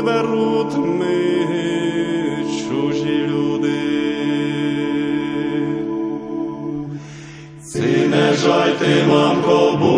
Виберуть ми чужі люди. Ці не жайте, мамко, буде,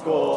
school.